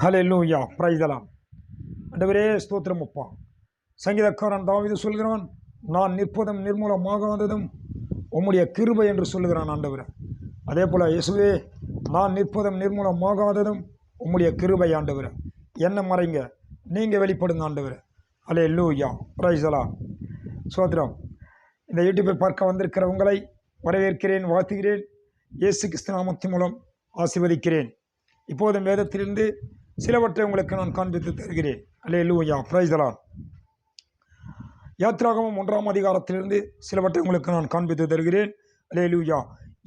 ஹலே லூயா பிரைதலாம் ஆண்டவரே ஸ்தோத்திரம் அப்பா. சங்கீதக்காரன் தாவிது சொல்கிறான் நான் நிற்பதும் நிர்மூலமாகாததும் உம்முடைய கிருபை என்று சொல்லுகிறான் ஆண்டவரே. அதே போல் இயேசுவே நான் நிற்பதும் நிர்மூலமாகாததும் உம்முடைய கிருபை ஆண்டவர். என்ன மறைங்க நீங்கள் வெளிப்படுங்க ஆண்டவர். அலே லூயா பிரைசலா சோத்திரம் இந்த யூடியூப்பை பார்க்க வந்திருக்கிற உங்களை வரவேற்கிறேன் வாழ்த்துகிறேன். இயேசு கிறிஸ்து நாமத்தின் மூலம் ஆசிர்வதிக்கிறேன். இப்போதும் வேதத்திலிருந்து சிலவற்றை உங்களுக்கு நான் காண்பித்து தருகிறேன். அல்லே லூயா பிரைசலான் யாத்ராகமம் ஒன்றாம் அதிகாரத்திலிருந்து சிலவற்றை உங்களுக்கு நான் காண்பித்து தருகிறேன். அல்லே லூயா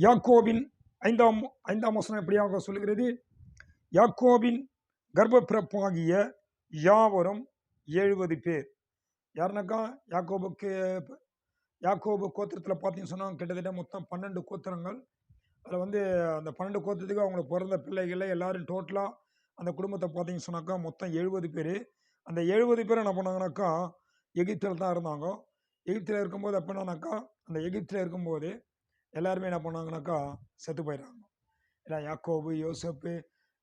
யாக்கோபின் ஐந்தாம் ஐந்தாம் வசனம் எப்படியாக சொல்கிறது யாக்கோபின் கர்ப்பப்பிறப்பாகிய யாவரும் எழுபது பேர். யாருனாக்கா? யாக்கோபுக்கு யாக்கோபு கோத்திரத்தில் பார்த்தீங்கன்னு சொன்னால் கிட்டத்தட்ட மொத்தம் பன்னெண்டு கோத்திரங்கள். அதில் வந்து அந்த பன்னெண்டு கோத்திரத்துக்கு அவங்களுக்கு பிறந்த பிள்ளைகளை எல்லோரும் டோட்டலாக அந்த குடும்பத்தை பார்த்தீங்கன்னு சொன்னாக்கா மொத்தம் எழுபது பேர். அந்த எழுபது பேர் என்ன பண்ணாங்கனாக்கா எகிப்தில் தான் இருந்தாங்க. எகிப்தில் இருக்கும்போது எப்படின்னாக்கா அந்த எகிப்தில் இருக்கும்போது எல்லாருமே என்ன பண்ணாங்கனாக்கா செத்து போயிடுறாங்க. எல்லாம் யாக்கோபு யோசப்பு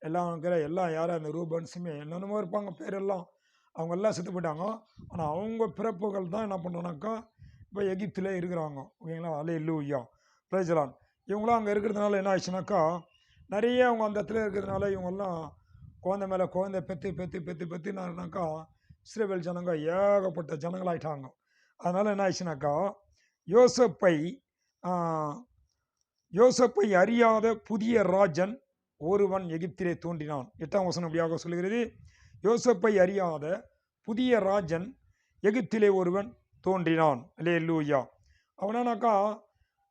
எல்லாம் இருக்கிற எல்லாம் யாரும் அந்த ரூபன்ஸுமே என்னென்னமோ இருப்பாங்க பேரெல்லாம். அவங்க எல்லாம் செத்து போயிட்டாங்க. ஆனால் அவங்க பிறப்புகள் தான் என்ன பண்ணுறோன்னாக்கா இப்போ எகிப்தில் இருக்கிறாங்க. ஓகேங்களா? அலே ஐயா பிரைஜலான் இவங்களாம் அங்கே இருக்கிறதுனால என்ன ஆயிடுச்சுனாக்கா நிறைய அவங்க அந்த இடத்துல இருக்கிறதுனால இவங்கெல்லாம் குழந்தை மேலே குழந்தை பெற்று பெற்று பெற்று பெற்றுனாக்கா இஸ்ரேவேல் ஜனங்க ஏகப்பட்ட ஜனங்களாயிட்டாங்க. அதனால் என்ன ஆயிடுச்சுனாக்கா யோசப்பை யோசப்பை அறியாத புதிய ராஜன் ஒருவன் எகிப்திலே தோன்றினான். எட்டாம் வசனம் அப்படியாக சொல்லுகிறது? யோசப்பை அறியாத புதிய ராஜன் எகிப்திலே ஒருவன் தோன்றினான். லே லூயா அவனானாக்கா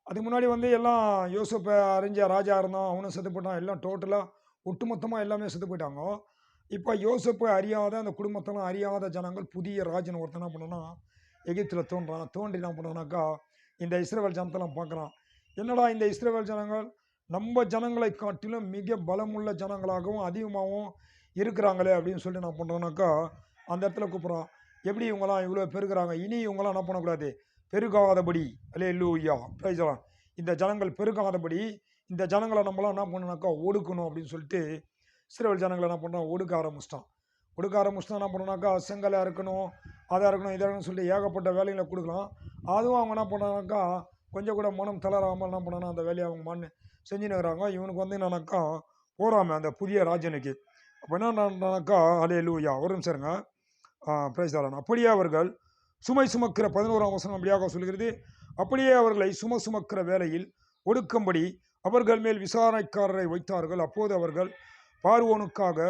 அதுக்கு முன்னாடி வந்து எல்லாம் யோசப்பை அறிஞ்ச ராஜா இருந்தான். அவனும் செத்து போட்டான் எல்லாம் டோட்டலாக ஒட்டுமொத்தமாக எல்லாமே செத்து போயிட்டாங்க. இப்போ யோசப்பு அறியாத அந்த குடும்பத்தெல்லாம் அறியாத ஜனங்கள் புதிய ராஜன் ஒருத்தன் என்ன பண்ணனா எகிப்தில் தோன்றான். தோன்றி என்ன பண்ணானாக்கா இந்த இஸ்ரேல் ஜனத்தெல்லாம் பார்க்குறான். என்னடா இந்த இஸ்ரேல் ஜனங்கள்? நம்ம ஜனங்களை காட்டிலும் மிக பலமுள்ள ஜனங்களாகவும் அதிகமாகவும் இருக்கிறாங்களே அப்படின்னு சொல்லிட்டு என்ன பண்ணுறோன்னாக்கா அந்த இடத்துல கூப்பிட்றான். எப்படி இவங்களாம் இவ்வளோ பெருகிறாங்க? இனி இவங்களாம் என்ன பண்ணக்கூடாது? பெருகாதபடி. அலே லூயா பிரைஸ்லாம் இந்த ஜனங்கள் பெருகாதபடி இந்த ஜனங்களை நம்மளாம் என்ன பண்ணணும்னாக்கா ஒடுக்கணும் அப்படின்னு சொல்லிட்டு இஸ்ரேல் ஜனங்களை என்ன பண்ணுறோம் ஒடுக்க ஆரம்பிச்சிட்டான் ஒடுக்க ஆரம்பிச்சிட்டா என்ன பண்ணணும்னாக்கா செங்கலாக இருக்கணும் அதாக இருக்கணும் இதாக இருக்கணும்னு சொல்லிட்டு ஏகப்பட்ட வேலைகளை கொடுக்கலாம். அதுவும் அவங்க என்ன பண்ணானாக்கா கொஞ்சம் கூட மனம் தளராமல் என்ன பண்ணணும் அந்த வேலையை அவங்க மண் செஞ்சுன்னு இருக்கிறாங்க. இவனுக்கு வந்து என்னன்னாக்கா போகிறாம அந்த புதிய ராஜனுக்கு. அப்போ என்னன்னாக்கா அலே லூயா ஒரு நிமிஷம் இருங்க. அப்படியே அவர்கள் சுமை சுமக்கிற பதினோராம் வசனம் அப்படியாக சொல்கிறது அப்படியே அவர்களை சும சுமக்கிற வேலையில் ஒடுக்கும்படி அவர்கள் மேல் விசாரணைக்காரரை வைத்தார்கள். அப்போது அவர்கள் பார்வோனுக்காக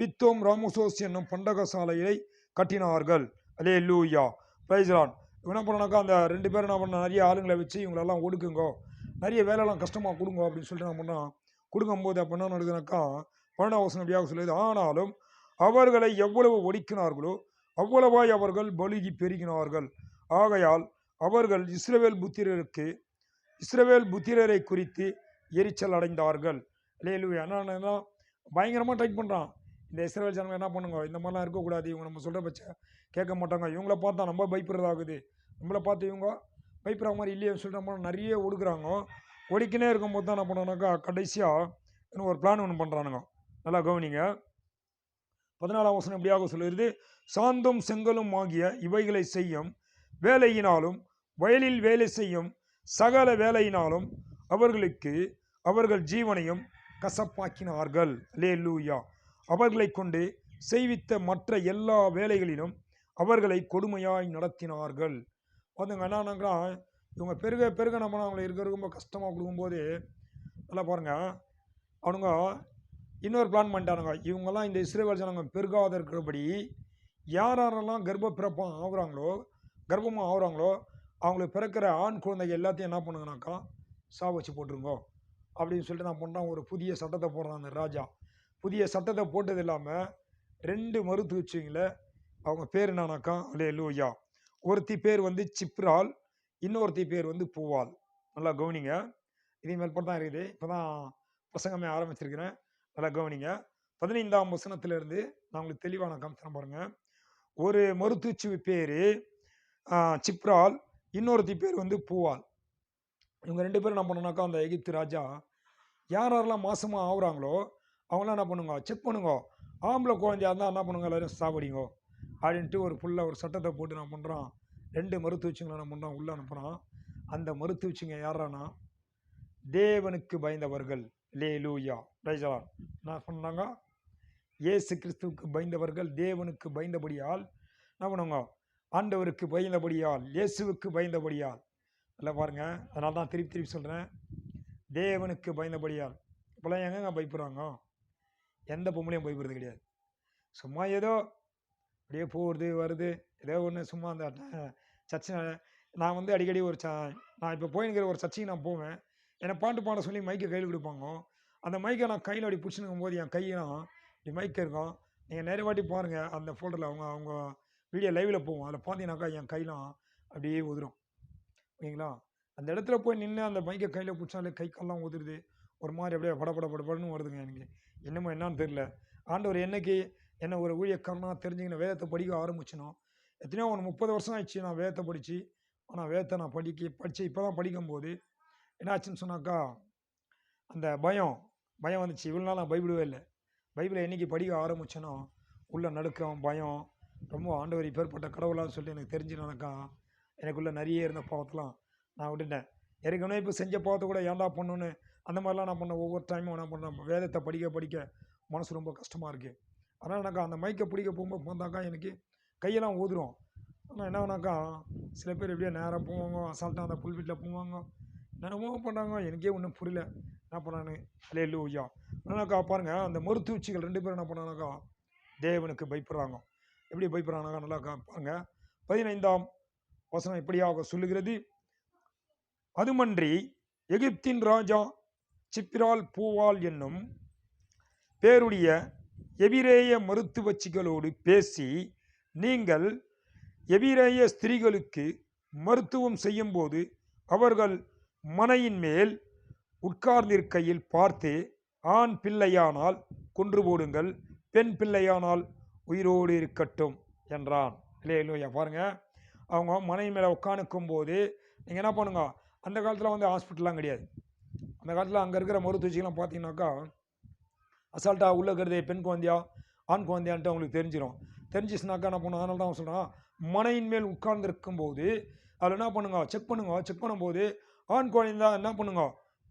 பித்தோம் ராமுசோஸ் என்னும் பண்டகசாலையை கட்டினார்கள். அலே லூயா பிரைஸ்லான் என்ன பண்ணாக்கா அந்த ரெண்டு பேரும் என்ன பண்ண நிறைய ஆளுங்களை வச்சு இவங்களெல்லாம் ஒடுக்குங்கோ நிறைய வேலைலாம் கஷ்டமாக கொடுங்க அப்படின்னு சொல்லிட்டு என்ன பண்ணால் கொடுக்கும்போது அப்போ என்ன நடக்குதுனாக்கா பன்னெண்டாம் அப்படியாக சொல்லுது ஆனாலும் அவர்களை எவ்வளவு ஒடுக்கினார்களோ அவ்வளவாய் அவர்கள் பலுகி பெருகினார்கள். ஆகையால் அவர்கள் இஸ்ரவேல் புத்திரருக்கு இஸ்ரவேல் புத்திரரை குறித்து எரிச்சல் அடைந்தார்கள். லேலு என்னன்னா பயங்கரமாக டைட் பண்ணுறான் இந்த இஸ்ரேல் ஜனங்க என்ன பண்ணுங்க? இந்த மாதிரிலாம் இருக்கக்கூடாது. இவங்க நம்ம சொல்கிற பட்ச கேட்க மாட்டாங்க. இவங்கள பார்த்தா நம்ம பயப்படுறதாகுது. நம்மளை பார்த்து இவங்க பயப்படுற மாதிரி இல்லையே சொல்லிட்டு நம்ம நிறைய ஒடுக்குறாங்க. ஒடுக்கினே இருக்கும்போது தான் என்ன பண்ணோன்னாக்கா கடைசியாக இன்னும் ஒரு பிளான் ஒன்று பண்ணுறானுங்க நல்லா கவனிங்க. பதினாலாம் வசனம் எப்படியாக சொல்லுகிறது. சாந்தும் செங்கலும் ஆகிய இவைகளை செய்யும் வேலையினாலும் வயலில் வேலை செய்யும் சகல வேலையினாலும் அவர்களுக்கு அவர்கள் ஜீவனையும் கசப்பாக்கினார்கள். லே லூயா அவர்களை கொண்டு செய்வித்த மற்ற எல்லா வேலைகளிலும் அவர்களை கொடுமையாய் நடத்தினார்கள். வந்துங்க என்னன்னாக்கா இவங்க பெருக பெருக நம்ம அவங்களை இருக்க ரொம்ப கஷ்டமாக கொடுக்கும்போது நல்லா பாருங்க அவனுங்க இன்னொரு பிளான் பண்ணிட்டானுங்க. இவங்கெல்லாம் இந்த இஸ்ரேல் ஜனங்க பெருகாத இருக்கிறபடி யார் யாரெல்லாம் கர்ப்ப ஆகுறாங்களோ கர்ப்பமாக ஆகுறாங்களோ அவங்களுக்கு பிறக்கிற ஆண் குழந்தைங்க எல்லாத்தையும் என்ன பண்ணுங்கனாக்கா சா வச்சு போட்டுருங்கோ அப்படின்னு சொல்லிட்டு நான் பண்ணுறான் ஒரு புதிய சட்டத்தை போடுறான் அந்த ராஜா. புதிய சட்டத்தை போட்டது இல்லாமல் ரெண்டு மருத்துவச்சிங்களை அவங்க பேர் என்னானாக்கா அலே லூயா ஒருத்தி பேர் வந்து சிப்ரால் இன்னொருத்தி பேர் வந்து பூவால். நல்லா கவனிங்க. இதே மேல் தான் இருக்குது. இப்போ தான் பிரசங்கமே ஆரம்பிச்சிருக்கிறேன். நல்லா கவனிங்க. பதினைந்தாம் வசனத்திலிருந்து நான் உங்களுக்கு தெளிவான காமிச்சேன் பாருங்க. ஒரு மருத்துவச்சி பேர் சிப்ரால் இன்னொருத்தி பேர் வந்து பூவால். இவங்க ரெண்டு பேரும் என்ன பண்ணோம்னாக்கா அந்த எகிப்து ராஜா யார் யாரெல்லாம் மாசமாக ஆகுறாங்களோ அவங்களாம் என்ன பண்ணுங்க? செக் பண்ணுங்க. ஆம்பளை குழந்தையா இருந்தால் என்ன பண்ணுங்க? எல்லாரும் சாவடிங்க. அப்படின்ட்டு ஒரு ஃபுல்லாக ஒரு சட்டத்தை போட்டு நான் பண்ணுறான் ரெண்டு மருத்துவச்சிங்களை நான் பண்ணுறான் உள்ளே அனுப்புகிறான் அந்த மருத்துவச்சிங்க யாரானா தேவனுக்கு பயந்தவர்கள். லே லூயா ரைஜலான் என்ன சொன்னாங்க இயேசு கிறிஸ்துவுக்கு பயந்தவர்கள் தேவனுக்கு பயந்தபடியால் என்ன பண்ணுவாங்க ஆண்டவருக்கு பயந்தபடியால் இயேசுவுக்கு பயந்தபடியால் இல்லை பாருங்கள் அதனால தான் திருப்பி திருப்பி சொல்கிறேன் தேவனுக்கு பயந்தபடியால். இப்போலாம் எங்கங்க பயப்படுறாங்க? எந்த பொம்பளையும் பயப்படுறது கிடையாது. சும்மா ஏதோ அப்படியே போகிறது வருது. ஏதோ ஒன்று சும்மா அந்த சர்ச்சை நான் வந்து அடிக்கடி ஒரு ச நான் இப்போ போயிருக்கிற ஒரு சர்ச்சைக்கு நான் போவேன். என்னை பாட்டு பாட சொல்லி மைக்கை கையில் கொடுப்பாங்க. அந்த மைக்கை நான் கையில் அப்படி பிடிச்சிருக்கும் போது என் கையெல்லாம் இப்படி மைக் இருக்கும். நீங்கள் நிறைய வாட்டி பாருங்கள் அந்த ஃபோட்டோவில் அவங்க அவங்க வீடியோ லைவில் போவோம். அதில் பார்த்தீங்கன்னாக்கா என் கையெல்லாம் அப்படியே உதிரும். ஓகேங்களா அந்த இடத்துல போய் நின்று அந்த மைக்கை கையில் பிடிச்சாலே கை கால்லாம் உதிருது ஒரு மாதிரி அப்படியே பட படபடபடன்னு வருதுங்க எனக்கு. என்னமோ என்னான்னு தெரில ஆண்டவர் என்னைக்கு என்ன ஒரு ஊழியக்காரனாக தெரிஞ்சுக்கின வேதத்தை படிக்க ஆரம்பிச்சினோம் எத்தனையோ ஒரு முப்பது வருஷம் ஆயிடுச்சு நான் வேதத்தை படித்து ஆனால் வேதத்தை நான் படிக்க படித்து இப்போ தான் படிக்கும்போது என்னாச்சுன்னு சொன்னாக்கா அந்த பயம் பயம் வந்துச்சு. இவ்வளோ நாள் நான் பைபிளவே இல்லை. பைபிளை என்னைக்கு படிக்க ஆரம்பிச்சேனோ உள்ள நடுக்கம் பயம் ரொம்ப ஆண்டவர் இப்பேற்பட்ட கடவுளான்னு சொல்லி எனக்கு தெரிஞ்சுனாக்கா எனக்குள்ளே நிறைய இருந்த பாவத்தெலாம் நான் விட்டுட்டேன். ஏற்கனவே இப்போ செஞ்ச பாவத்தை கூட ஏன்டா பண்ணுன்னு அந்த மாதிரிலாம் நான் பண்ண ஒவ்வொரு டைமும் என்ன பண்ணேன். வேதத்தை படிக்க படிக்க மனசு ரொம்ப கஷ்டமாக இருக்குது ஆனால் எனக்கு அந்த மைக்கை பிடிக்க போகும்போது பார்த்தாக்கா எனக்கு கையெல்லாம் ஊதுரும். ஆனால் என்னன்னாக்கா சில பேர் எப்படியோ நேராக போவாங்க அசால்ட்டாக அந்த புல் வீட்டில் போவாங்க. என்னென்னமோ பண்ணாங்க எனக்கே ஒன்றும் புரியல. என்ன பண்ணான்னு அலே ஐயா என்னக்கா பாருங்க அந்த மருத்துவச்சிகள் ரெண்டு பேரும் என்ன பண்ணானாக்கா தேவனுக்கு பயப்படுறாங்க. எப்படி பயப்படுறாங்கனாக்கா நல்லா பாருங்கள் பாருங்க. பதினைந்தாம் வசனம் இப்படியாக சொல்லுகிறது. அதுமன்றி எகிப்தின் ராஜா சிப்பிரால் பூவால் என்னும் பேருடைய எபிரேய மருத்துவச்சிகளோடு பேசி நீங்கள் எபிரேய ஸ்திரீகளுக்கு மருத்துவம் செய்யும்போது அவர்கள் மனையின் மேல் உட்கார்ந்திருக்கையில் பார்த்து ஆண் பிள்ளையானால் கொன்று போடுங்கள் பெண் பிள்ளையானால் உயிரோடு இருக்கட்டும் என்றான். இல்லையா பாருங்கள் அவங்க மனைவி மேலே உட்காந்துக்கும் போது நீங்கள் என்ன பண்ணுங்க? அந்த காலத்தில் வந்து ஹாஸ்பிட்டல்லாம் கிடையாது. அந்த காலத்தில் அங்கே இருக்கிற மருத்துவச்சிகள்லாம் பார்த்தீங்கன்னாக்கா அசால்ட்டாக உள்ள இருக்கிறதே பெண் குழந்தையா ஆண் குழந்தையான்ட்டு அவங்களுக்கு தெரிஞ்சிடும் தெரிஞ்சிச்சுனாக்கா என்ன பண்ணுவோம் அதனால தான் அவன் சொல்கிறான் மனையின் மேல் உட்கார்ந்துருக்கும் போது அதில் என்ன பண்ணுங்க? செக் பண்ணுங்க. செக் பண்ணும்போது ஆண் குழந்தை என்ன பண்ணுங்க?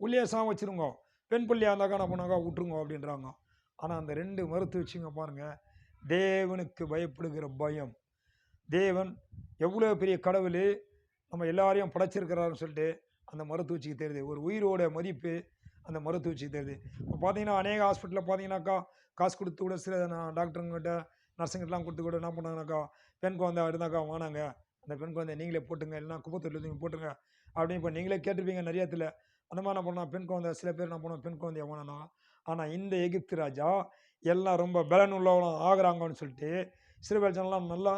உள்ளே சா வச்சுருங்க. பெண் பிள்ளையாக இருந்தாக்கா என்ன பண்ணாக்கா விட்டுருங்க அப்படின்றாங்க. ஆனால் அந்த ரெண்டு மருத்துவச்சிங்க பாருங்கள் தேவனுக்கு பயப்படுகிற பயம். தேவன் எவ்வளோ பெரிய கடவுள் நம்ம எல்லாரையும் படைச்சிருக்கிறாருன்னு சொல்லிட்டு அந்த மருத்துவச்சிக்கு தெரியுது ஒரு உயிரோட மதிப்பு அந்த மருத்துவச்சிக்கு தெரியுது இப்போ பார்த்தீங்கன்னா அநேக ஹாஸ்பிட்டலில் பார்த்தீங்கன்னாக்கா காசு கொடுத்து கூட சில நான் டாக்டருங்கிட்ட நர்ஸுங்கிட்டலாம் கொடுத்து கூட என்ன பண்ணாங்கனாக்கா பெண் குழந்தை இருந்தாக்கா வானாங்க. அந்த பெண் குழந்தை நீங்களே போட்டுங்க இல்லைன்னா குப்பத்தொட்டில் நீங்கள் போட்டுங்க அப்படின்னு இப்போ நீங்களே கேட்டிருப்பீங்க நிறையத்தில். அந்த மாதிரி என்ன பண்ணா பெண் குழந்தை சில பேர் என்ன பண்ணுவோம் பெண் குழந்தைய வேணாம் ஆனால் இந்த எகிப்து ராஜா எல்லாம் ரொம்ப பலன் உள்ளவங்களும் ஆகிறாங்கன்னு சொல்லிட்டு சிறுவேல் ஜனம்லாம் நல்லா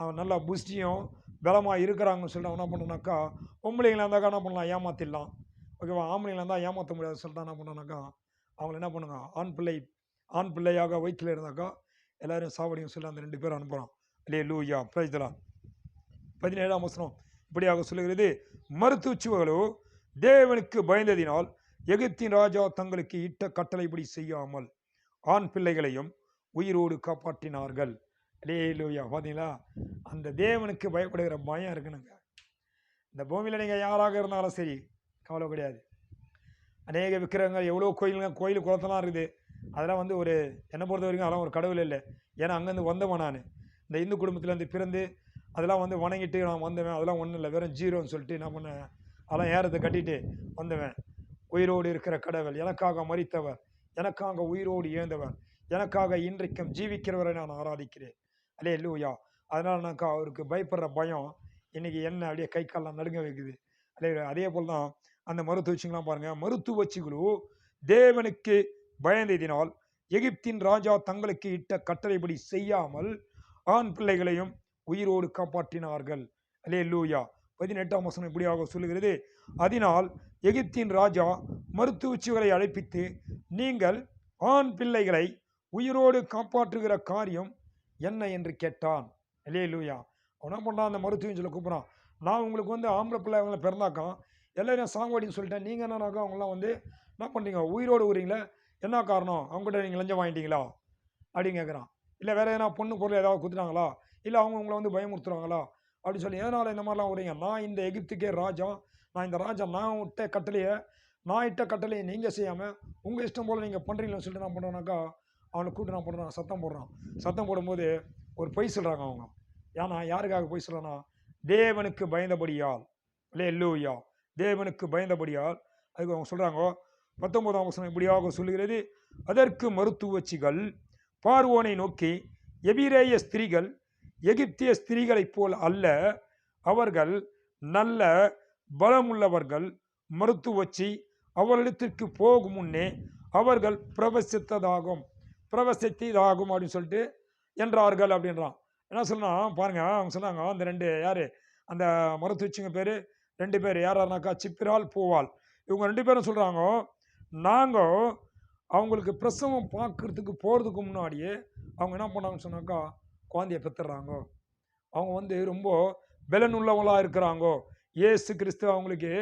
அவன் நல்லா புஷ்டியும் பலமாக இருக்கிறாங்கன்னு சொல்லிட்டு அவன் என்ன பண்ணனாக்கா பொம்பளைங்களா இருந்தாக்கா என்ன பண்ணலாம்? ஏமாத்திடலாம். ஓகேவா ஆம்பளைங்களா இருந்தால் ஏமாற்ற முடியாது சொல்லிட்டு என்ன பண்ணனாக்கா அவங்கள என்ன பண்ணுங்க? ஆண் பிள்ளை ஆண் பிள்ளையாக வயிற்றில் இருந்தாக்கா எல்லோரும் சாவடியும் சொல்லி அந்த ரெண்டு பேரும் அனுப்புகிறான் இல்லையே லூயா பிரைஸ்தலாம் பதினேழாம் வசனம். இப்படியாக சொல்லுகிறது மருத்துவச்சுவகளோ தேவனுக்கு பயந்ததினால் எகிப்தின் ராஜா தங்களுக்கு இட்ட கட்டளைப்படி செய்யாமல் ஆண் பிள்ளைகளையும் உயிரோடு காப்பாற்றினார்கள். லூயா பார்த்தீங்களா? அந்த தேவனுக்கு பயப்படுகிற பயம் இருக்கணுங்க இந்த பூமியில் நீங்கள் யாராக இருந்தாலும் சரி கவலை கிடையாது. அநேக விக்கிரகங்கள் எவ்வளோ கோயிலுங்க கோயில் குளத்தெல்லாம் இருக்குது. அதெல்லாம் வந்து ஒரு என்னை பொறுத்த வரைக்கும் அதெல்லாம் ஒரு கடவுள் இல்லை. ஏன்னா அங்கேருந்து வந்தவன் நான். இந்த இந்து குடும்பத்துலேருந்து பிறந்து அதெல்லாம் வந்து வணங்கிட்டு நான் வந்தவன். அதெல்லாம் ஒன்றும் இல்லை. வெறும் ஜீரோன்னு சொல்லிட்டு நான் பண்ணேன் அதெல்லாம் ஏறத்தை கட்டிட்டு வந்தவன். உயிரோடு இருக்கிற கடவுள் எனக்காக மறித்தவர் எனக்காக உயிரோடு இழந்தவர் எனக்காக இன்றைக்கும் ஜீவிக்கிறவரை நான் ஆராதிக்கிறேன். அலே லூயா அதனால் அவருக்கு பயப்படுற பயம் இன்னைக்கு என்ன அப்படியே கை கால்லாம் நடுங்க வைக்குது. அதே அதே போல் தான் அந்த மருத்துவச்சிங்களாம் பாருங்கள் மருத்துவச்சிகளோ தேவனுக்கு பயந்ததினால் எகிப்தின் ராஜா தங்களுக்கு இட்ட கட்டளைப்படி செய்யாமல் ஆண் பிள்ளைகளையும் உயிரோடு காப்பாற்றினார்கள். அலே லூயா பதினெட்டாம் வசனம் இப்படியாக சொல்லுகிறது. அதனால் எகிப்தின் ராஜா மருத்துவச்சிகளை அழைப்பித்து நீங்கள் ஆண் பிள்ளைகளை உயிரோடு காப்பாற்றுகிற காரியம் என்ன என்று கேட்டான். இல்லையே லூயா அவன் என்ன பண்ணான்? அந்த மருத்துவம் சொல்லி கூப்பிட்றான். நான் உங்களுக்கு வந்து ஆம்பளை பிள்ளை அவங்கள பிறந்தாக்கான் எல்லாரையும் சாங்குவாடின்னு சொல்லிட்டேன். நீங்கள் என்னன்னாக்கா அவங்களாம் வந்து என்ன பண்ணுறீங்க உயிரோடு உறீங்களே என்ன காரணம்? அவங்ககிட்ட நீங்கள் லஞ்சம் வாங்கிட்டீங்களா? அப்படின்னு கேட்குறான் இல்லை வேறு எதனா பொண்ணு பொருள் ஏதாவது குத்துனாங்களா இல்லை அவங்க உங்களை வந்து பயமுறுத்துறாங்களா? அப்படின்னு சொல்லி எதனால் இந்த மாதிரிலாம் வரீங்க நான் இந்த எகிப்துக்கே ராஜா. நான் இந்த ராஜா நான் விட்ட கட்டளையை நான் இட்ட கட்டளையை நீங்கள் செய்யாமல் உங்கள் இஷ்டம் போல் நீங்கள் பண்ணுறீங்கன்னு சொல்லிட்டு நான் பண்ணுறேனாக்கா அவனை கூட்டு நான் சத்தம் போடுறான். சத்தம் போடும்போது ஒரு பொய் சொல்கிறாங்க அவங்க. ஏன்னா யாருக்காக பொய் சொல்கிறான்னா தேவனுக்கு பயந்தபடியால். இல்லையே லூயா தேவனுக்கு பயந்தபடியால். அதுக்கு அவங்க சொல்கிறாங்க பத்தொன்பதாம் வசனம் இப்படியாக சொல்லுகிறது அதற்கு மருத்துவச்சிகள் பார்வோனை நோக்கி எபிரேய ஸ்திரீகள் எகிப்திய ஸ்திரீகளைப் போல் அல்ல அவர்கள் நல்ல பலமுள்ளவர்கள் மருத்துவச்சி அவர்களிடத்திற்கு போகும் முன்னே அவர்கள் பிரவசித்ததாகும். பிரவசித்ததாகும் அப்படின்னு சொல்லிட்டு என்றார்கள் அப்படின்றான். என்ன சொன்னான் பாருங்க அவங்க சொன்னாங்க அந்த ரெண்டு யாரு? அந்த மருத்துவச்சிங்க பேர் ரெண்டு பேர். யாராருனாக்கா சிப்பிரால் பூவால். இவங்க ரெண்டு பேரும் சொல்கிறாங்க நாங்கள் அவங்களுக்கு பிரசவம் பார்க்கறதுக்கு போகிறதுக்கு முன்னாடியே அவங்க என்ன பண்ணாங்கன்னு சொன்னாக்கா குழந்தைய பெற்றுறாங்க அவங்க வந்து ரொம்ப பலனுள்ளவங்களாக இருக்கிறாங்கோ. இயேசு கிறிஸ்து அவங்களுக்கு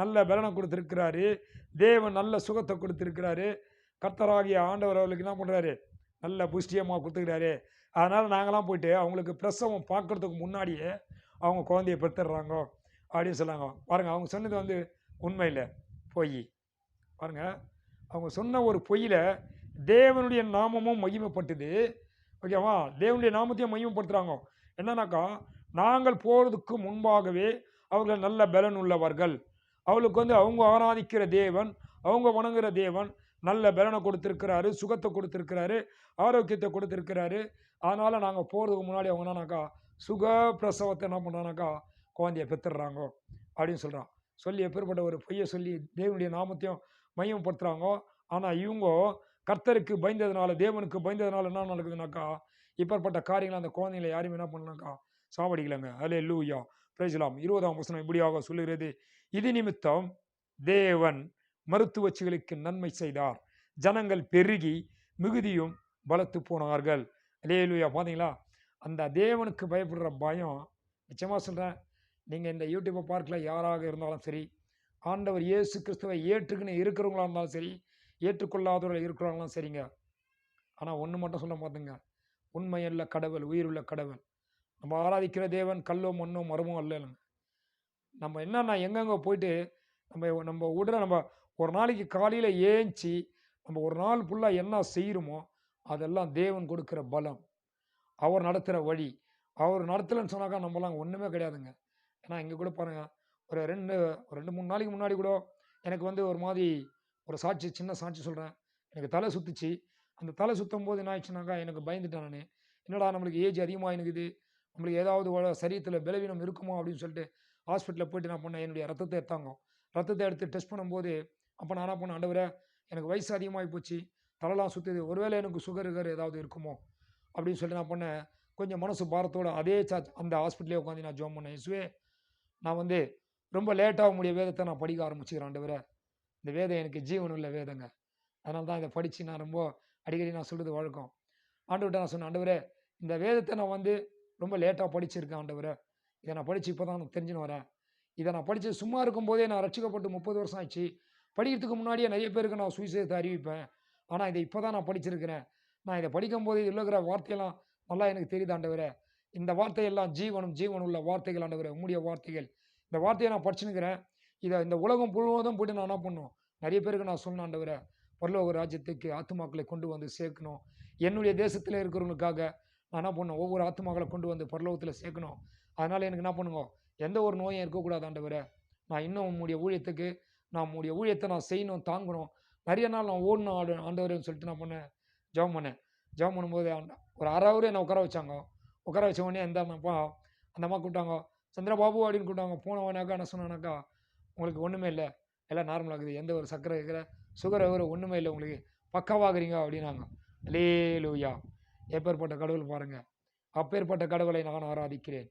நல்ல பலனை கொடுத்துருக்கிறாரு. தேவன் நல்ல சுகத்தை கொடுத்துருக்கிறாரு. கர்த்தராகிய ஆண்டவர் அவர்களுக்கு என்ன பண்ணுறாரு நல்ல புஷ்டியமாக கொடுத்துக்கிறாரு. அதனால் நாங்களாம் போயிட்டு அவங்களுக்கு பிரசவம் பார்க்கறதுக்கு முன்னாடியே அவங்க குழந்தைய பெற்றுடுறாங்க அப்படின்னு சொன்னாங்க. பாருங்கள் அவங்க சொன்னது வந்து உண்மையில் பொய். பாருங்கள் அவங்க சொன்ன ஒரு பொய்யில் தேவனுடைய நாமமும் மகிமைப்பட்டது. ஓகேவா தேவனுடைய நாமத்தையும் மகிமைப்படுத்துகிறாங்க என்னன்னாக்கா நாங்கள் போகிறதுக்கு முன்பாகவே அவர்கள் நல்ல பலன் உள்ளவர்கள். அவளுக்கு வந்து அவங்க ஆராதிக்கிற தேவன் அவங்க வணங்குகிற தேவன் நல்ல பலனை கொடுத்துருக்கிறாரு சுகத்தை கொடுத்துருக்கிறாரு ஆரோக்கியத்தை கொடுத்துருக்கிறாரு. அதனால் நாங்கள் போகிறதுக்கு முன்னாடி அவங்க என்னன்னாக்கா சுக பிரசவத்தை என்ன பண்ணுறானாக்கா குழந்தைய பெற்றுடுறாங்க அப்படின்னு சொல்கிறான் சொல்லி எப்பேற்பட்ட ஒரு பொய்யை சொல்லி தேவனுடைய நாமத்தையும் மையப்படுத்துகிறாங்க ஆனால் இவங்க கர்த்தருக்கு பயந்ததுனால தேவனுக்கு பயந்ததுனால என்ன நடக்குதுனாக்கா இப்பேற்பட்ட காரியங்களை அந்த குழந்தைங்களை யாரும் என்ன பண்ணலாக்கா சாவடிக்கலங்க. அலே லூயா பிரேசலாம் இருபதாம் வசனம் இப்படியாக சொல்லுகிறது. இது நிமித்தம் தேவன் மருத்துவச்சிகளுக்கு நன்மை செய்தார். ஜனங்கள் பெருகி மிகுதியும் பலத்து போனார்கள். அலேலுயா பார்த்தீங்களா அந்த தேவனுக்கு பயப்படுற பயம் நிச்சயமாக சொல்கிறேன் நீங்கள் இந்த யூடியூப்பை பார்க்கல யாராக இருந்தாலும் சரி ஆண்டவர் இயேசு கிறிஸ்துவை ஏற்றுக்குன்னு இருக்கிறவங்களா இருந்தாலும் சரி ஏற்றுக்கொள்ளாதவர்கள் இருக்கிறவங்களும் சரிங்க. ஆனால் ஒன்று மட்டும் சொல்ல பார்த்துங்க உண்மையுள்ள கடவுள் உயிருள்ள கடவுள். நம்ம ஆராதிக்கிற தேவன் கல்லோ மண்ணோ மரமோ அல்ல. நம்ம என்னன்னா எங்கெங்கே போயிட்டு நம்ம நம்ம உடனே நம்ம ஒரு நாளைக்கு காலையில் ஏஞ்சி நம்ம ஒரு நாள் ஃபுல்லாக என்ன செய்கிறோமோ அதெல்லாம் தேவன் கொடுக்குற பலம். அவர் நடத்துகிற வழி. அவர் நடத்தலைன்னு சொன்னாக்கா நம்மலாம் ஒன்றுமே கிடையாதுங்க. ஏன்னா இங்கே கூட பாருங்கள் ஒரு ரெண்டு ஒரு ரெண்டு மூணு நாளைக்கு முன்னாடி கூட எனக்கு வந்து ஒரு மாதிரி ஒரு சாட்சி சின்ன சாட்சி சொல்கிறேன் எனக்கு தலை சுத்துச்சு. அந்த தலை சுத்தும் போது என்ன ஆயிடுச்சுனாக்கா எனக்கு பயந்துட்டேன் நான். என்னடா நம்மளுக்கு ஏஜ் அதிகமாக இருக்குது நம்மளுக்கு ஏதாவது சரீரத்தில் பலவீனம் இருக்குமோ அப்படின்னு சொல்லிட்டு ஹாஸ்பிட்டலில் போயிட்டு நான் பண்ணேன். என்னுடைய ரத்தத்தை எடுத்தாங்க. ரத்தத்தை எடுத்து டெஸ்ட் பண்ணும்போது அப்போ நான் என்ன பண்ணேன் ஆண்டவரே எனக்கு வயசு அதிகமாகி போச்சு. தலைலாம் சுற்றுது ஒருவேளை எனக்கு சுகர் கர் ஏதாவது இருக்குமோ? அப்படின்னு சொல்லிட்டு நான் பண்ணேன். கொஞ்சம் மனசு பாரத்தோடு அதே சார்ஜ் அந்த ஹாஸ்பிட்டலே உட்காந்து நான் ஜோம் பண்ணேன். இசுவே நான் வந்து ரொம்ப லேட்டாக முடிய வேதத்தை நான் படிக்க ஆரம்பிச்சுக்கிறேன் ஆண்டவரே. இந்த வேதம் எனக்கு ஜீவன் உள்ள வேதங்க. அதனால தான் இதை படித்து நான் ரொம்ப அடிக்கடி நான் சொல்கிறது வழக்கம். ஆண்டவர்கிட்ட நான் சொன்னேன் ஆண்டவரே இந்த வேதத்தை நான் வந்து ரொம்ப லேட்டாக படிச்சிருக்கேன் ஆண்டவரே. இதை நான் படித்து இப்போ தான் தெரிஞ்சுன்னு வரேன். இதை நான் படித்து சும்மா இருக்கும்போதே நான் ரட்சிக்கப்பட்டு முப்பது வருஷம் ஆச்சு. படிக்கிறதுக்கு முன்னாடியே நிறைய பேருக்கு நான் சுயசேதத்தை அறிவிப்பேன். ஆனால் இதை இப்போ தான் நான் படிச்சிருக்கிறேன். நான் இதை படிக்கும்போது இருக்கிற வார்த்தையெல்லாம் நல்லா எனக்கு தெரியுது ஆண்டவரே. இந்த வார்த்தையெல்லாம் ஜீவனும் ஜீவன் உள்ள வார்த்தைகள் ஆண்டவரே. உம்முடைய வார்த்தைகள். இந்த வார்த்தையை நான் படிச்சுனுக்கிறேன் இதை இந்த உலகம் முழுவதும் போயிட்டு நான் என்ன பண்ணும்? நிறைய பேருக்கு நான் சொன்னேன் ஆண்டவரே. பரலோக ராஜ்யத்துக்கு ஆத்துமாக்களை கொண்டு வந்து சேர்க்கணும். என்னுடைய தேசத்தில் இருக்கிறவங்களுக்காக நான் என்ன பண்ணணும் ஒவ்வொரு ஆத்துமாக்களை கொண்டு வந்து பரலோகத்தில் சேர்க்கணும். அதனால் எனக்கு என்ன பண்ணுங்க? எந்த ஒரு நோயும் இருக்கக்கூடாது ஆண்டவரே. நான் இன்னும் உம்முடைய ஊழியத்துக்கு நம்முடைய ஊழியத்தை நான் செய்யணும் தாங்கணும். நிறைய நாள் நான் ஓடணும் ஆடு ஆண்டவரேன்னு சொல்லிட்டு நான் பண்ணேன். ஜெபம் பண்ணேன். ஜெபம் பண்ணும்போது ஒரு அரை ஹவர் என்னை உட்கார வச்சாங்க. உட்கார வச்ச உடனே அந்த அம்மா அந்த அம்மா கூப்பிட்டாங்க சந்திரபாபு அப்படின்னு கூப்பிட்டாங்க. போனவனாக்கா என்ன சொன்னானாக்கா உங்களுக்கு ஒன்றுமே இல்லை. எல்லாம் நார்மலாக இருக்குது. எந்த ஒரு சக்கரை இருக்கிற சுகர் வர ஒன்றுமே இல்லை உங்களுக்கு. பக்காவாகிறீங்க அப்படின்னாங்க. லே லூயா எப்பேற்பட்ட கடவுள் பாருங்கள் அப்பேற்பட்ட கடவுளை நான் ஆராதிக்கிறேன்.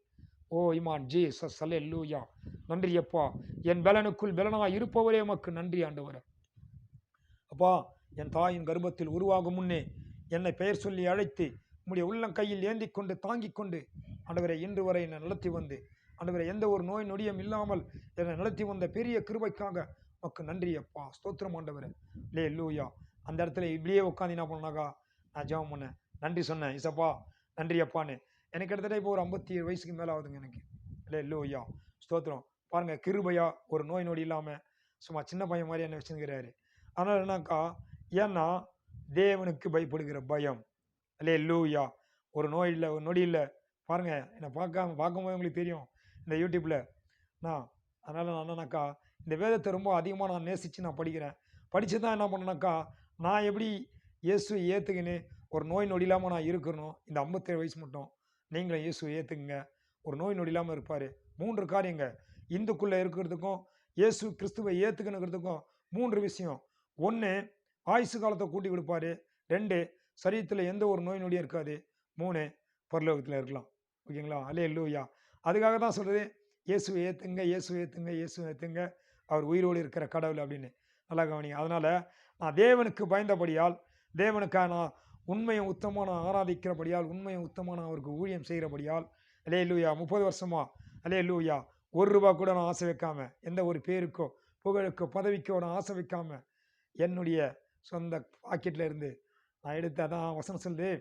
ஓ இமான் ஜி சஸ் லூயா நன்றி அப்பா. என் பலனுக்குள் பலனாக இருப்பவரே உமக்கு நன்றி ஆண்டவர். அப்பா என் தாயின் கர்ப்பத்தில் உருவாகும் முன்னே என்னை பெயர் சொல்லி அழைத்து உம்முடைய உள்ளம் கையில் ஏந்தி கொண்டு தாங்கிக் கொண்டு ஆண்டவரை இன்று வரை என்னை நடத்தி வந்து ஆண்டவரை எந்த ஒரு நோய் நொடியும் இல்லாமல் என்னை நடத்தி வந்த பெரிய கிருபைக்காக உமக்கு நன்றி அப்பா. ஸ்தோத்திரம் ஆண்டவரே. லே லூயா அந்த இடத்துல இப்படியே உட்காந்து என்ன பண்ணாக்கா நான் ஜெபம் பண்ணேன். நன்றி சொன்னேன் இசப்பா நன்றி அப்பான்னு. எனக்கு கிட்டத்தட்ட இப்போ ஒரு ஐம்பத்தி ஏழு வயசுக்கு மேலே ஆகுதுங்க எனக்கு. இல்லை இல்லை ஐயா. ஸ்தோத்திரம். பாருங்கள் கிருபையா ஒரு நோய் நொடி இல்லாமல் சும்மா சின்ன பையன் மாதிரி என்ன வச்சுருக்கிறாரு. அதனால் என்னக்கா ஏன்னா தேவனுக்கு பயப்படுகிற பயம். இல்லை லூயா ஒரு நோய் இல்லை ஒரு நொடி இல்லை. பாருங்கள் என்னை பார்க்காம பார்க்கும்போது உங்களுக்கு தெரியும். இந்த யூடியூப்பில் நான் அதனால் நான் என்னன்னாக்கா இந்த வேதத்தை ரொம்ப அதிகமாக நான் நேசித்து நான் படிக்கிறேன். படித்து தான் என்ன பண்ணேனாக்கா நான் எப்படி இயேசு ஏற்றுக்கின்னு ஒரு நோய் நொடி இல்லாமல் நான் இருக்கணும்? இந்த ஐம்பத்தேழு வயசு மட்டும். நீங்களும் இயேசுவை ஏற்றுக்குங்க ஒரு நோய் நொடி இல்லாமல் இருப்பார். மூன்று காரியங்க இந்துக்குள்ளே இருக்கிறதுக்கும் இயேசு கிறிஸ்துவை ஏற்றுக்கணுங்கிறதுக்கும் மூன்று விஷயம். ஒன்று ஆயுசு காலத்தை கூட்டி கொடுப்பாரு. ரெண்டு சரீரத்தில் எந்த ஒரு நோய் நொடியும் இருக்காது. மூணு பரலோகத்தில் இருக்கலாம். ஓகேங்களா? அலே லூயா அதுக்காக தான் சொல்கிறது இயேசுவை ஏற்றுங்க இயேசுவை ஏற்றுங்க இயேசுவை ஏற்றுங்க அவர் உயிரோடு இருக்கிற கடவுள் அப்படின்னு. நல்லா கவனிங்க. அதனால் நான் தேவனுக்கு பயந்தபடியால் தேவனுக்காக நான் உண்மையை உத்தமாக நான் ஆராதிக்கிறபடியால் உண்மையை உத்தமாக நான் அவருக்கு ஊழியம் செய்கிறபடியால் அலே லூயா முப்பது வருஷமா? அலே லூயா ஒரு ரூபா கூட நான் ஆசை வைக்காம எந்த ஒரு பேருக்கோ புகழுக்கோ பதவிக்கோ நான் ஆசை வைக்காம என்னுடைய சொந்த பாக்கெட்டில் இருந்து நான் எடுத்து அதான் வசனம் சொல்லுது.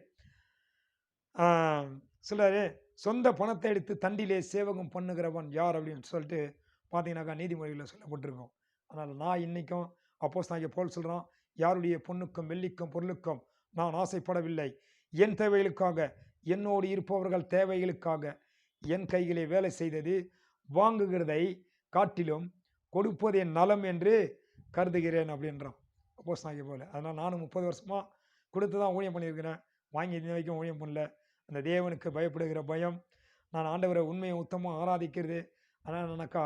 சொல்கிறாரு சொந்த பணத்தை எடுத்து தண்டிலே சேவகம் பண்ணுகிறவன் யார்? அப்படின்னு சொல்லிட்டு பார்த்தீங்கன்னாக்கா நீதிமொழிகளில் சொல்லப்பட்டிருக்கோம். அதனால் நான் இன்றைக்கும் அப்போஸ் நான் போல் சொல்கிறான் யாருடைய பொண்ணுக்கும் வெள்ளிக்கும் பொருளுக்கும் நான் ஆசைப்படவில்லை. என் தேவைகளுக்காக என்னோடு இருப்பவர்கள் தேவைகளுக்காக என் கைகளை வேலை செய்தது வாங்குகிறதை காட்டிலும் கொடுப்பது என் நலம் என்று கருதுகிறேன் அப்படின்றான். அப்போஸ் நான் போல அதனால் நானும் முப்பது வருஷமாக கொடுத்து தான் ஊழியம் பண்ணியிருக்கிறேன். வாங்கி இன்ன வரைக்கும் ஊழியம் பண்ணல. அந்த தேவனுக்கு பயப்படுகிற பயம் நான் ஆண்டவரை உண்மையை உத்தமாக ஆராதிக்கிறது. ஆனால் எனக்கா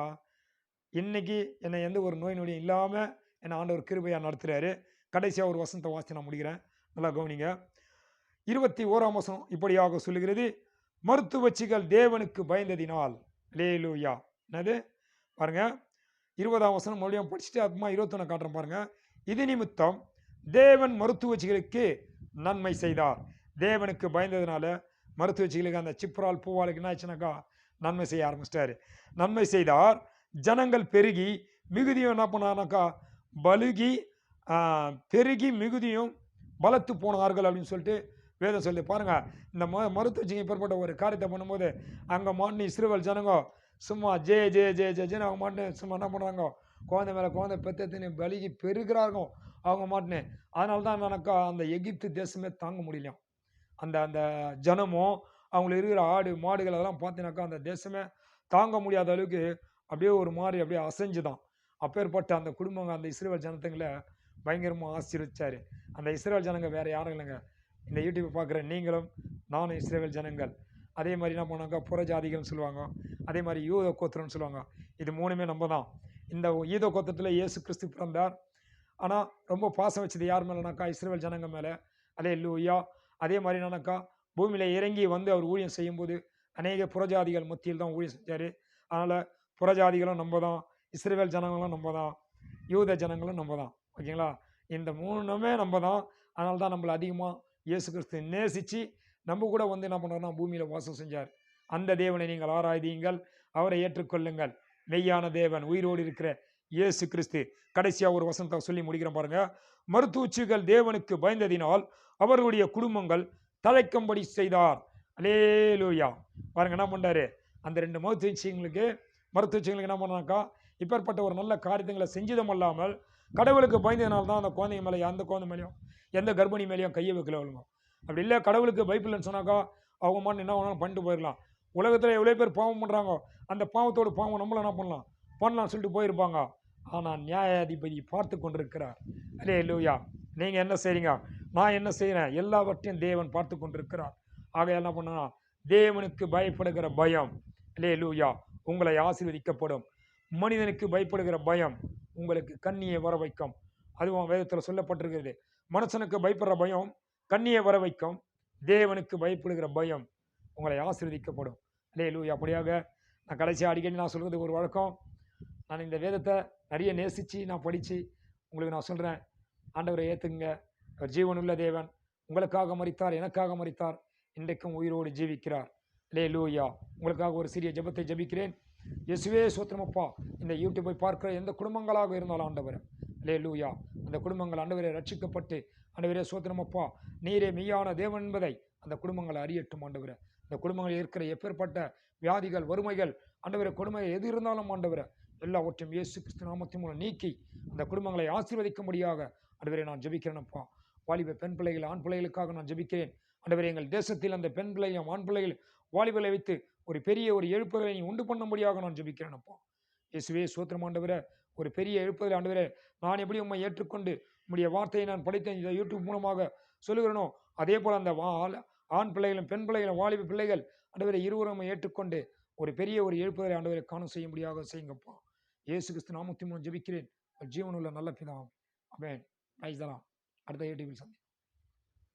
இன்னைக்கு என்னை எந்த ஒரு நோய் நொடியும் இல்லாமல் என்னை ஆண்டவர் கிருபையாக நடத்துகிறாரு கடைசியாக ஒரு வசனத்தை வாசி நான் முடிக்கிறேன். நல்லா கவனிங்க. இருபத்தி ஓராம் வசனம் இப்படியாக சொல்லுகிறது. மருத்துவச்சிகள் தேவனுக்கு பயந்ததினால். லேலூயா என்னது? பாருங்க. இருபதாம் வசனம் மறுபடியும் படிச்சுட்டு அப்புறமா இருபத்தொன்று காட்டுறேன் பாருங்க. இது நிமித்தம் தேவன் மருத்துவச்சிகளுக்கு நன்மை செய்தார். தேவனுக்கு பயந்ததுனால மருத்துவச்சிகளுக்கு அந்த சிப்ரால் பூவாளுக்கு என்ன ஆச்சுனாக்கா நன்மை செய்ய ஆரம்பிச்சிட்டாரு. நன்மை செய்தார். ஜனங்கள் பெருகி மிகுதியும் என்ன பண்ணானாக்கா பலுகி பெருகி மிகுதியும் பலத்து போனார்கள் அப்படின்னு சொல்லிட்டு வேதம் சொல்லி பாருங்கள் இந்த ம மருத்துவச்சிங்க இப்பேற்பட்ட ஒரு காரியத்தை பண்ணும்போது அங்கே மாட்டு இஸ்ரேல் ஜனங்க சும்மா ஜே ஜே ஜே ஜே ஜேன்னு அவங்க மாட்டினு சும்மா என்ன பண்ணுறாங்க குழந்தை மேலே குழந்தை பெத்தத்தின்னு பலிகி பெருகிறாங்க அவங்க மாட்டினு. அதனால தான் என்னன்னாக்கா அந்த எகிப்து தேசமே தாங்க முடியலையும் அந்த அந்த ஜனமும் அவங்களுக்கு இருக்கிற ஆடு மாடுகள் அதெல்லாம் பார்த்தீங்கன்னாக்கா அந்த தேசமே தாங்க முடியாத அளவுக்கு அப்படியே ஒரு மாதிரி அப்படியே அசைஞ்சு தான் அப்பேற்பட்ட அந்த குடும்பங்க அந்த இஸ்ரேல் ஜனத்துங்களை பயங்கரமாக ஆசீர்வச்சார். அந்த இஸ்ரேல் ஜனங்க வேறு யாரும் இல்லைங்க. இந்த யூடியூப்பை பார்க்குற நீங்களும் நானும் இஸ்ரேல் ஜனங்கள். அதே மாதிரி என்ன பண்ணாக்கா புற ஜாதிகள்னு சொல்லுவாங்க. அதே மாதிரி யூத கோத்திரம்னு சொல்லுவாங்க. இது மூணுமே நம்ம தான் இந்த ஈத கோத்திரத்தில் இயேசு கிறிஸ்து பிறந்தார். ஆனால் ரொம்ப பாசம் வச்சது யார் மேலேனாக்கா? இஸ்ரேல் ஜனங்க மேலே. அதே லூயா அதே மாதிரி என்னன்னாக்கா? பூமியில் இறங்கி வந்து அவர் ஊழியம் செய்யும்போது அநேக புறஜாதிகள் மத்தியில் தான் ஊழியம் செஞ்சார். அதனால் புறஜாதிகளும் நம்ம தான் இஸ்ரேல் ஜனங்களும் நம்ம தான் யூத ஜனங்களும் நம்ம தான் ஓகேங்களா? இந்த மூணுமே நம்ம தான். அதனால தான் நம்மளை அதிகமாக இயேசு கிறிஸ்து நேசித்து நம்ம கூட வந்து என்ன பண்ணுறோம்னா பூமியில் வாசம் செஞ்சார். அந்த தேவனை நீங்கள் ஆராய்தீங்கள் அவரை ஏற்றுக்கொள்ளுங்கள். மெய்யான தேவன் உயிரோடு இருக்கிற இயேசு கிறிஸ்து. கடைசியாக ஒரு வசனத்தை சொல்லி முடிக்கிறேன் பாருங்க. மருத்துவச்சிகள் தேவனுக்கு பயந்ததினால் அவர்களுடைய குடும்பங்கள் தழைக்கும்படி செய்தார். அலேலூயா பாருங்க என்ன பண்ணாரு அந்த ரெண்டு மருத்துவச்சிங்களுக்கு மருத்துவச்சிங்களுக்கு என்ன பண்ணாக்கா இப்பேற்பட்ட ஒரு நல்ல காரியங்களை செஞ்சதும் அல்லாமல் கடவுளுக்கு பயந்ததுனால தான் அந்த குழந்தைங்க மேலே அந்த குழந்தை மேலேயும் எந்த கர்ப்பிணி மேலேயும் கையை வைக்கல அவளுங்க. அப்படி இல்லை கடவுளுக்கு பயப்பில்லைன்னு சொன்னாக்கா அவங்க மாட்டு என்ன வேணாலும் பண்ணிட்டு போயிடலாம் உலகத்தில் எவ்வளோ பேர் பாவம் பண்ணுறாங்க அந்த பாவத்தோட பாவம் நம்மளும் என்ன பண்ணலாம்? பண்ணலாம் சொல்லிட்டு போயிருப்பாங்க. ஆனால் நியாயாதிபதி பார்த்து கொண்டிருக்கிறார். அலே லூயா நீங்கள் என்ன செய்றீங்க? நான் என்ன செய்கிறேன் எல்லாவற்றையும் தேவன் பார்த்து கொண்டிருக்கிறார். ஆக என்ன பண்ணா தேவனுக்கு பயப்படுகிற பயம் லே லூயா உங்களை ஆசீர்வதிக்கப்படும். மனிதனுக்கு பயப்படுகிற பயம் உங்களுக்கு கண்ணியை வர வைக்கும் அதுவும் வேதத்தில் சொல்லப்பட்டிருக்கிறது. மனுஷனுக்கு பயப்படுற பயம் கண்ணியை வர வைக்கும் தேவனுக்கு பயப்படுகிற பயம் உங்களை ஆசீர்வதிக்கப்படும். அலே லூயா அப்படியாக நான் கடைசியாக அடிக்கடி நான் சொல்கிறது ஒரு வழக்கம். நான் இந்த வேதத்தை நிறைய நேசித்து நான் படித்து உங்களுக்கு நான் சொல்கிறேன் ஆண்டவரை ஏற்றுங்க அவர் ஜீவனுள்ள தேவன். உங்களுக்காக மறித்தார் எனக்காக மறித்தார் இன்றைக்கும் உயிரோடு ஜீவிக்கிறார். லே லூயா உங்களுக்காக ஒரு சிறிய ஜெபத்தை ஜெபிக்கிறேன். இயேசுவே சோத்திரமப்பா. இந்த யூடியூப்பை பார்க்கிற எந்த குடும்பங்களாக இருந்தாலும் ஆண்டவர். லே லூயா அந்த குடும்பங்கள் ஆண்டவரை ரட்சிக்கப்பட்டு ஆண்டவரே சோத்திரமப்பா. நீரே மெய்யான தேவன் என்பதை அந்த குடும்பங்களை அறியட்டும் ஆண்டவர. அந்த குடும்பங்களில் இருக்கிற எப்பேற்பட்ட வியாதிகள் வறுமைகள் ஆண்டவரே கொடுமை எது இருந்தாலும் ஆண்டவர எல்லாவற்றையும் இயேசு கிறிஸ்து நாமத்தின் மூலம் நீக்கி அந்த குடும்பங்களை ஆசீர்வதிக்கும்படியாக ஆண்டவரை நான் ஜெபிக்கிறேனப்பா. வாலிப பெண் பிள்ளைகள் ஆண் பிள்ளைகளுக்காக நான் ஜெபிக்கிறேன். ஆண்டவரே எங்கள் தேசத்தில் அந்த பெண் பிள்ளையும் ஆண் பிள்ளைகள் வாலிபலை வைத்து ஒரு பெரிய ஒரு எழுப்புதலை நீ உண்டு பண்ணும்படியாக நான் ஜெபிக்கிறேனப்பா இயேசுவே சோத்திரம் ஆண்டவரே. ஒரு பெரிய எழுப்புதல் ஆண்டவரே நான் எப்படி உண்மை ஏற்றுக்கொண்டு உங்களுடைய வார்த்தையை நான் படித்தேன் இதை யூடியூப் மூலமாக சொல்லுகிறேனோ அதே போல் அந்த வா ஆள்- ஆண் பிள்ளைகளும் பெண் பிள்ளைகளும் வாலிப பிள்ளைகள் ஆண்டவரை இருவரும் ஏற்றுக்கொண்டு ஒரு பெரிய ஒரு எழுப்புதலை ஆண்டவரை காணம் செய்ய முடியாத செய்யுங்கப்பா. இயேசு கிறிஸ்து நாமத்தின் மூலம் ஜபிக்கிறேன். ஜீவனுள்ள நல்ல பிதாம் அவன் ரைஸ் தலாம் அடுத்த யூடியூபில் சந்தி